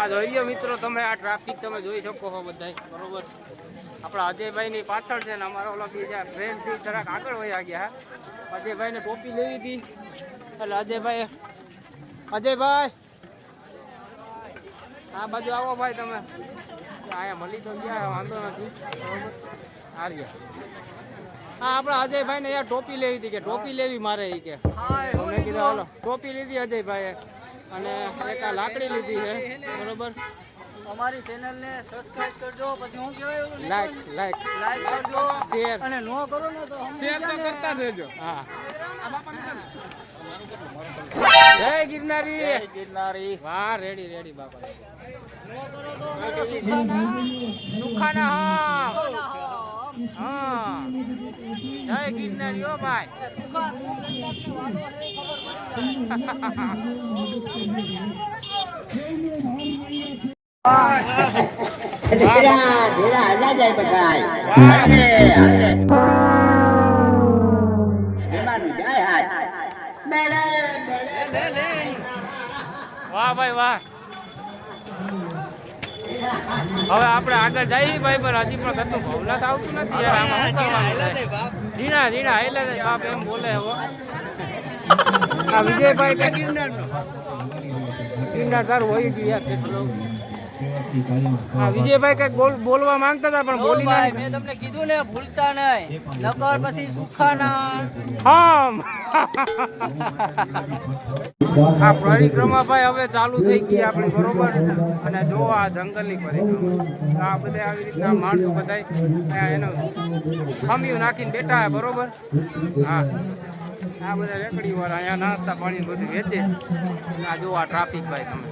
આ લો મિત્રો તમે આ ટ્રાફિક તમે જોઈ શકો છો બધા બરોબર? આપણા અજયભાઈની પાછળ છે ને અમારા ઓલા બીજા ટ્રેનથી જરાક આગળ વયા ગયા અજયભાઈને ટોપી લેવી હતી. એટલે અજયભાઈ અજયભાઈ! આ બાજુ આવો ભાઈ તમે. અહીંયા મળી તો ગયા વાંધો નથી. બરોબર? આ રહ્યા. હા આપણા અજયભાઈ ને યાર ટોપી લેવી હતી કે ટોપી લેવી મારે એ કે. મેં કીધું હાલો ટોપી લીધી અજયભાઈએ. અને એક આ લાકડી લીધી છે. બરોબર? અમારી ચેનલ ને સબસ્ક્રાઇબ કરજો પછી હું કહેવાય લાઈક લાઈક લાઈક કરજો. શેર અને નો કરો ને તો શેર તો કરતા રહેજો. હા. જય ગિરનારી. ગિરનારી. વાહ રેડી રેડી બાપા. નો કરો તો સુખાના હા હા. જય ગિરનારી ઓ ભાઈ. ધીરા ધીરા હલા જાય બધાય હાલે હાલે વિમાનું જાય હાથ મેલે મેલે વાહ ભાઈ વાહ. હવે આપણે આગળ જઈએ ભાઈ પણ હજી પણ કતું ભવનાથ આવતું નથી યાર આમાં શું કરવાનું? ઝીણા ઝીણા જાય બાપ એમ બોલે હવે. આ વિજયભાઈ કે ગિરનાર તારું હોય ગયું યાર વિજયભાઈ કંઈક બોલવા માંગતા હતા પણ બોલી ના મેં તમને કીધું ને ભૂલતા નહીં. નકર પછી સુખાના. હમ. આ પરિક્રમા ભાઈ હવે ચાલુ થઈ ગઈ આપણી બરોબર? અને જો આ જંગલની પરિક્રમા. આ બધા આવી રીતના માણસો બધા એનો ખમ્યું નાખીને બેઠા બરોબર? હા. આ બધા રેકડી વાળા અહીંયા નાસ્તા પાણી બધું વેચે આ જો આ ટ્રાફિક ભાઈ તમે.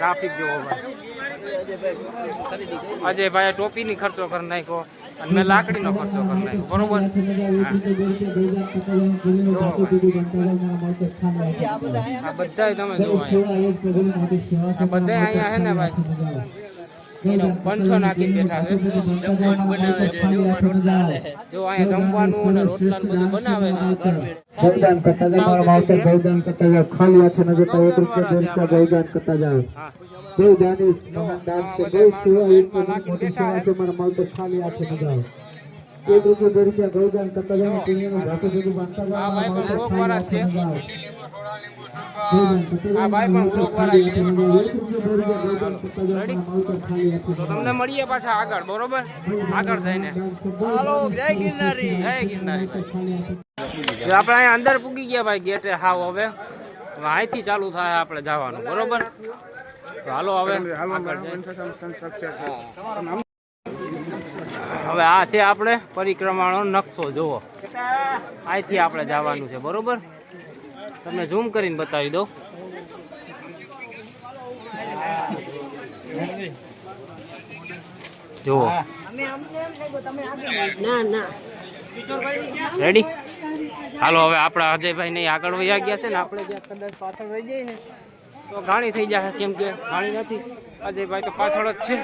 ટ્રાફિક જોવો ભાઈ અજયભાઈ ટોપીની ખર્ચો કરી નાખ્યો અને મેં લાકડીનો ખર્ચો કરી નાખ્યો. બરોબર. આ બધા તમે જોવા બધા અહીંયા હે ને ભાઈ? એનો પંચો બેઠા છે. જો અહીંયા જમવાનું અને રોટલા બધું બનાવે ગૌદાન કરતા જાઓ મારા ગૌદાન કરતા ખાલી હાથે ન જતા એક રૂપિયા ગૌદાન કરતા બહુ દાની મહાન દાન છે. બહુ સેવા એક મોટી સેવા છે મારા માવતર ખાલી હાથે ન એક રૂપિયા બે રૂપિયા ગૌદાન કરતા જાઓ પુણ્યનું ઘાટું બધું બાંધતા જાઓ આ ભાઈ પણ રોગ વાળા છે. ખાલી હાથે ન જાઓ. ગૌદાન કરતા જાઓ, આ ભાઈ પણ વાળા. તમને મળીએ પાછા આગળ બરોબર? આગળ જઈને. હાલો જય ગિરનારી. જય ગિરનારી આપણે અહીંયા અંદર પૂગી ગયા ભાઈ ગેટે હાવ હવે. હવે અહીંથી ચાલુ થાય આપણે જવાનું બરોબર? તો હાલો હવે હવે આ છે આપણે પરિક્રમાનો નકશો જુઓ. અહીંથી આપણે જવાનું છે બરોબર? તમને ઝૂમ કરીને બતાવી દો જુઓ. રેડી હાલો હવે આપણા અજયભાઈ નહીં આગળ વહી ગયા છે ને આપણે જ્યાં કદાચ પાછળ રહી જઈએ ને તો ઘાણી થઈ જશે કેમ કે ઘાણી નથી. અજયભાઈ તો પાછળ જ છે.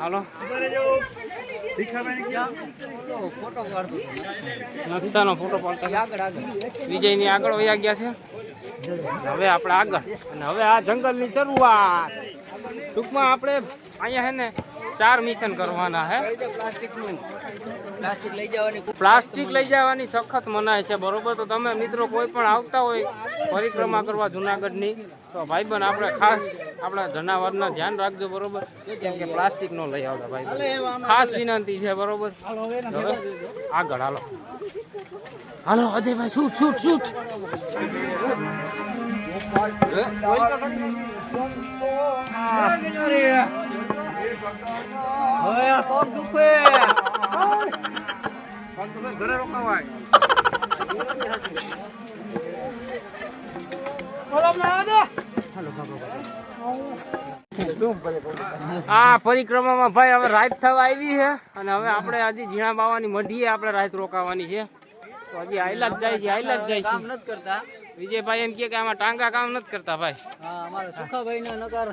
હાલો. નકશાનો ફોટો પાડતા વિજયની આગળ વયા ગયા છે. હવે આપણે આગળ. અને હવે આ જંગલની શરૂઆત. ટૂંકમાં આપણે અહીંયા છે ને ચાર મિશન કરવાના છે. પ્લાસ્ટિક લઈ જવાની પ્લાસ્ટિક લઈ જવાની સખત મનાય છે બરોબર? તો તમે મિત્રો કોઈ પણ આવતા હોય પરિક્રમા કરવા જુનાગઢની તો ભાઈ બન આપણે ખાસ આપણા જનાવરના ધ્યાન રાખજો બરોબર? કેમ કે પ્લાસ્ટિક નો લઈ આવતા ભાઈ ખાસ વિનંતી છે બરોબર? આગળ હાલો. હાલો અજયભાઈ શૂટ શૂટ શૂટ. હવે આ પગ દુખે ઘરે રોકાવાય આ પરિક્રમામાં ભાઈ હવે રાત થવા આવી છે અને હવે આપણે હજી ઝીણા બાવાની મઢીએ આપણે રાત રોકાવાની છે. તો હજી આયલા જ જાય છે આયલા જ જાય છે. કરતા. વિજયભાઈ એમ કે આમાં ટાંગા કામ નથી કરતા ભાઈ. હા અમારા સુખાભાઈ ને નકર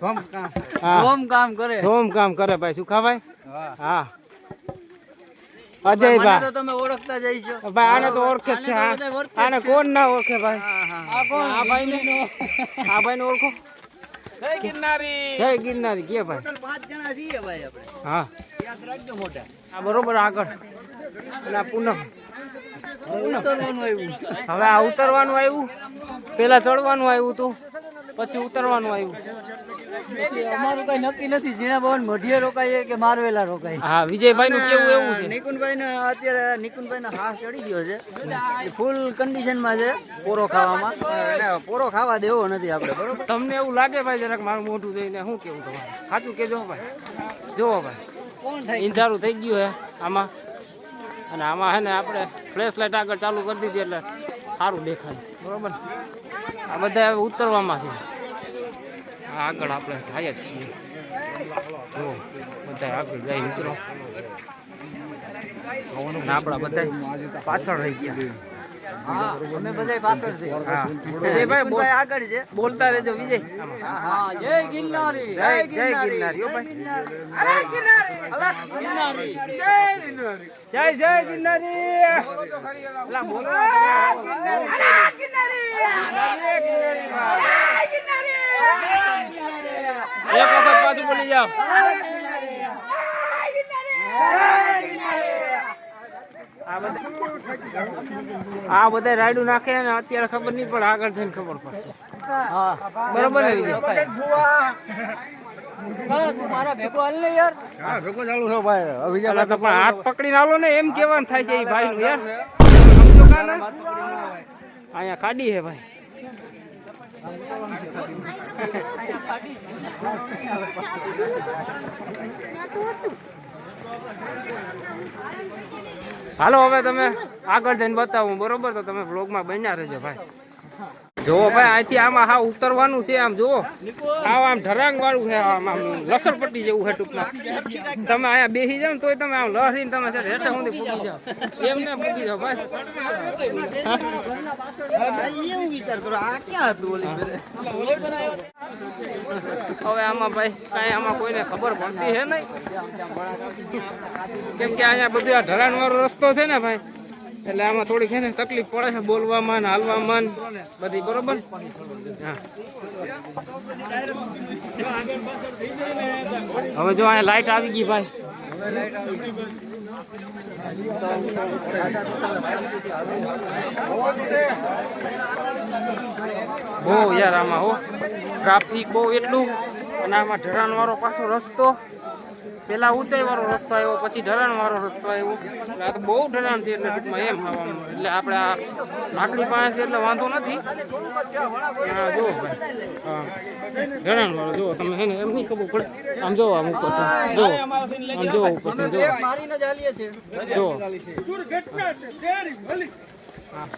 ધોમ કામ કરે. ધોમ કામ કરે ભાઈ સુખાભાઈ? હા. હા. અજયભાઈ તમે ઓળખતા જઈશો ભાઈ આને તો ઓળખે છે આને. કોણ ના ઓળખે ભાઈ? હા, કોણ? આ ભાઈ ને આ ભાઈ ને ઓળખો. જય ગિરનારી. કે ભાઈ? ટોટલ પાંચ જણા છીએ ભાઈ આપણે. હા. યાદ રાખજો મોટા. આ બરોબર આગળ. અને આ પૂનમ. ઉતરવાનું આવ્યું. હવે આ ઉતરવાનું આવ્યું. પેલા ચડવાનું આવ્યું તું પછી ઉતરવાનું આવ્યું. અમારું કઈ નક્કી નથી. ઝીણા ભવન મઢીએ રોકાઈએ કે મારવેલા રોકાઈએ? હા વિજયભાઈ નું કેવું એવું છે? નિકુનભાઈ ને અત્યારે નિકુનભાઈ ને હાથ ચડી ગયો છે. ફૂલ કન્ડિશનમાં છે પોરો ખાવામાં. એટલે પોરો ખાવા દેવો નથી આપણે બરોબર? તમને એવું લાગે ભાઈ જરાક મારું મોઢું જોઈને શું કેવું તમારે? સાચું કેજો ભાઈ. જોવો ભાઈ. કોણ થાય? ઇંધારું થઈ ગયું હે આમાં. અને આમાં હે ને આપણે ફ્લેશ લાઇટ આગળ ચાલુ કરી દીધી એટલે સારું દેખાય. બરોબર? આ બધા હવે ઉતરવામાં છે. આગળ આપણે જાય જ છીએ. જો બધા આગળ જાય મિત્રો. આપણા બધા પાછળ રહી ગયા. હા અમે બધા પાછળ છે હા. વિજયભાઈ આગળ છે. બોલતા રહેજો વિજય. જય ગિરનારી. જય જય ગિરનારી જય જય ગિરનારી. અલા, બોલો. બોલી જાઓ. આ બધા રાયડું નાખે ને અત્યારે ખબર નહીં પડે આગળ જઈને ખબર પડશે. હા બરોબર ને વિજય? તું મારા ભેગો હાલ ને યાર. અલા તો પણ હાથ પકડીને આવો ને એમ કેવાનું થાય છે એ ભાઈ યાર? અહીંયા ખાડી હે ભાઈ. હાલો હવે તમે આગળ જઈને બતાવું બરોબર? તો તમે બ્લોગમાં બન્યા રહેજો ભાઈ. જોવો ભાઈ, અહીંથી આમાં હા ઉતરવાનું છે આમ, જુઓ. આવ આમ ઢરાંગ વાળું છે, આમ આમ લસણપટ્ટી જેવું છે ટૂંકમાં. તમે અહીંયા બેસી જાવ તોય તમે આમ લહરીને તમે સર હેઠે સુધી પૂકી જાવ એમ ને પૂગી જાવ ભાઈ. એવું વિચાર કરો આ ક્યાં હતું ઓલી હવે આમાં ભાઈ કાંઈ આમાં કોઈને ખબર પડતી છે નહીં. કેમ કે અહીંયા બધું આ ઢરાણ વાળો રસ્તો છે ને ભાઈ. એટલે આમાં થોડીક છે ને તકલીફ પડે છે બોલવામાં ને હાલવામાં બધી, બરોબર? હવે જો અહીંયા લાઈટ આવી ગઈ ભાઈ. બહુ યાર આમાં હો. ટ્રાફિક બહુ એટલું. અને આમાં ઢરાણ વાળો પાછો રસ્તો. પેલા ઊંચાઈ વાળો રસ્તો આવ્યો પછી ઢરાણ વાળો રસ્તો આવ્યો. એટલે આ તો બહુ ઢરાણ છે એટલે ટૂંકમાં એમ આવવાનું એટલે આપણે આ લાકડી પાસે છે એટલે વાંધો નથી. હા જુઓ ભાઈ હા ઢરાણ વાળો જુઓ તમે એને એમ નહીં ખબર પડે. આમ જુઓ આમ ઉપર જુઓ આમ જુઓ ઉપર જુઓ. જુઓ. હા.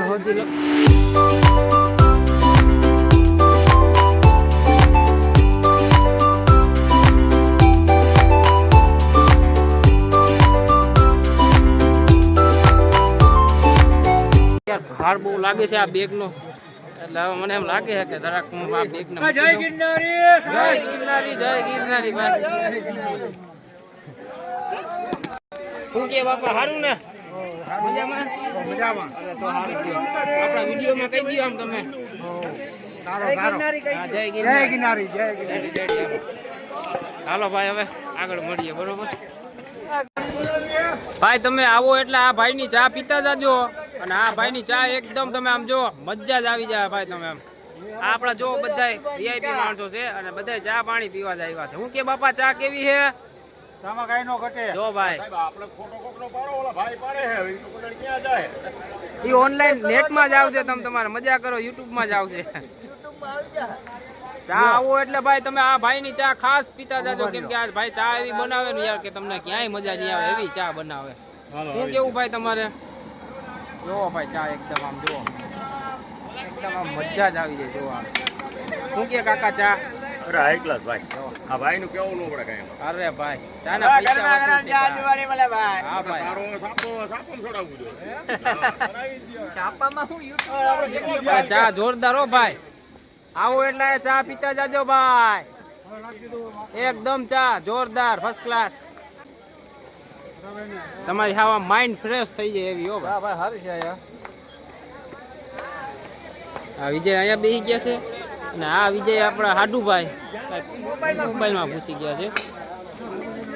એવું યાર ભાર બહુ લાગે છે આ બેગ નો એટલે હવે મને એમ લાગે છે કે જરાક હું આ બેગ ને જય ગિરનારી જય ગિરનારી જય ગિરનારી ભાઈ. કે બાપા હારું ને? મજામાં? મજામાં. તો સારું આપણા વિડીયોમાં કહી દો આમ તમે. ગિરનારી કઈ હા, જય ગિરનારી. જય ગિરનારી. હાલો ભાઈ હવે આગળ મળીએ બરોબર? ભાઈ તમે આવો એટલે આ ભાઈની ચા પીતા જાજો. અને આ ભાઈની ચા એકદમ તમે આમ જો મજા જ આવી જાય ભાઈ તમે આમ. આ આપણા જો બધા વીઆઈપી માણસો છે અને બધા ચા પાણી પીવા જ આવ્યા છે. હું કે બાપા ચા કેવી છે? જો ભાઈ. ઈ ઓનલાઈન નેટમાં જ આવશે તમે તમારે. મજા કરો યુટ્યુબમાં જ આવશે ચા આવો એટલે ભાઈ તમે આ ભાઈની ચા ખાસ પીતા જાજો. કેમ કે આ ભાઈ ચા એવી બનાવે ને યાર કે તમને ક્યાંય મજા નહીં આવે એવી ચા બનાવે. શું કેવું ભાઈ તમારે? જોવો ભાઈ ચા એકદમ આમ જુઓ એકદમ આમ મજા જ આવી જાય જોવા. શું કે કાકા ચા? અરે હાઈ ક્લાસ ભાઈ. આ ભાઈ નું કેવું ન પડે કઈ અરે ભાઈ ચા ના પૈસા વસૂલ છે ચા. હા ભાઈ. તારો સાપો સાપો હું? યુટ્યુબ ચા જોરદાર હો ભાઈ. આવો એટલે ચા પીતા જાજો ભાઈ. એકદમ ચા જોરદાર ફર્સ્ટ ક્લાસ તમારી હાવા માઇન્ડ ફ્રેશ થઈ જાય એવી હો ભાઈ. ભાઈ સારી છે આ વિજય અહીંયા બેસી ગયા છે અને આ વિજય આપણા હાડુભાઈ. મોબાઈલમાં ઘૂસી ગયા છે.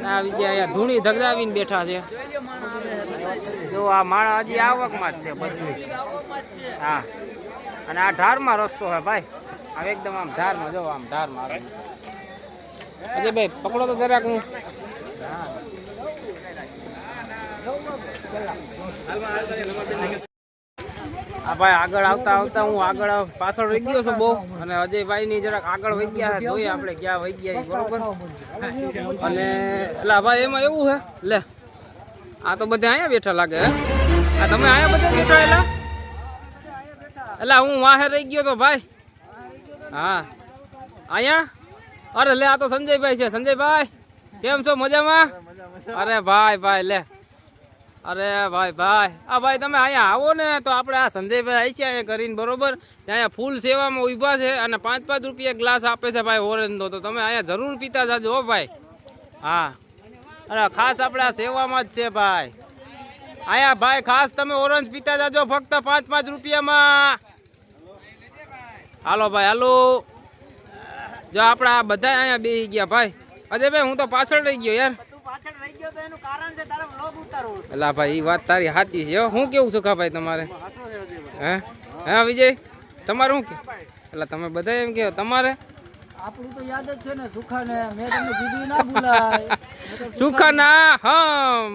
આ વિજય અહીંયા ધૂણી ધગાવીને બેઠા છે. જો આ માળા હજી આવકમાં જ છે બધું. હા. અને આ ઢારમાં રસ્તો છે ભાઈ. આ એકદમ આમ ઢારમાં જો આમ ઢારમાં અજય ભાઈ પકડો તો જરાક હું. હા. હા ભાઈ આગળ આવતા આવતા હું આગળ પાછળ રહી ગયો છું બહુ. અને અજયભાઈ ની જરાક આગળ વહી ગયા જોઈએ આપણે ક્યાં વહી ગયા બરોબર? અને એટલે ભાઈ એમાં એવું છે. લે, આ તો બધા અહીંયા બેઠા લાગે, હે? આ તમે અહીંયા બધા બેઠા એલા? એટલે હું વાહે રહી ગયો તો ભાઈ. હા. અહીંયા? અરે લે, આ તો સંજયભાઈ છે. સંજયભાઈ, કેમ છો? મજામાં? અરે ભાઈ ભાઈ, લે. અરે ભાઈ ભાઈ, આ ભાઈ તમે અહીંયા આવો ને તો આપણે આ સંજયભાઈ આવી છે અહીંયા કરીને, બરોબર? અહીંયા ફૂલ સેવામાં ઊભા છે અને પાંચ પાંચ રૂપિયા ગ્લાસ આપે છે ભાઈ ઓરેન્જનો તો તમે અહીંયા જરૂર પીતા જાજો હો ભાઈ. હા. અરે ખાસ આપણે સેવામાં જ છે ભાઈ. અહીંયા ભાઈ, ખાસ તમે ઓરેન્જ પીતા જાજો ફક્ત પાંચ પાંચ રૂપિયામાં. હાલો ભાઈ, હાલો. જો આપણે આ બધા અહીંયા બેસી ગયા ભાઈ. અજય ભાઈ હું તો પાછળ રહી ગયો યાર. ગયો તો એનું કારણ છે તારા બ્લોગ ઉતારવો એલા ભાઈ એ વાત તારી સાચી છે હો. શું કેવું સુખા ભાઈ તમારે? હે હા? વિજય? તમારું શું કે? એટલે તમે બધા એમ કહો તમારે? આપણું તો યાદ જ છે ને સુખા ને મેં તમને કીધું ના ભૂલાય. સુખા ના હમ.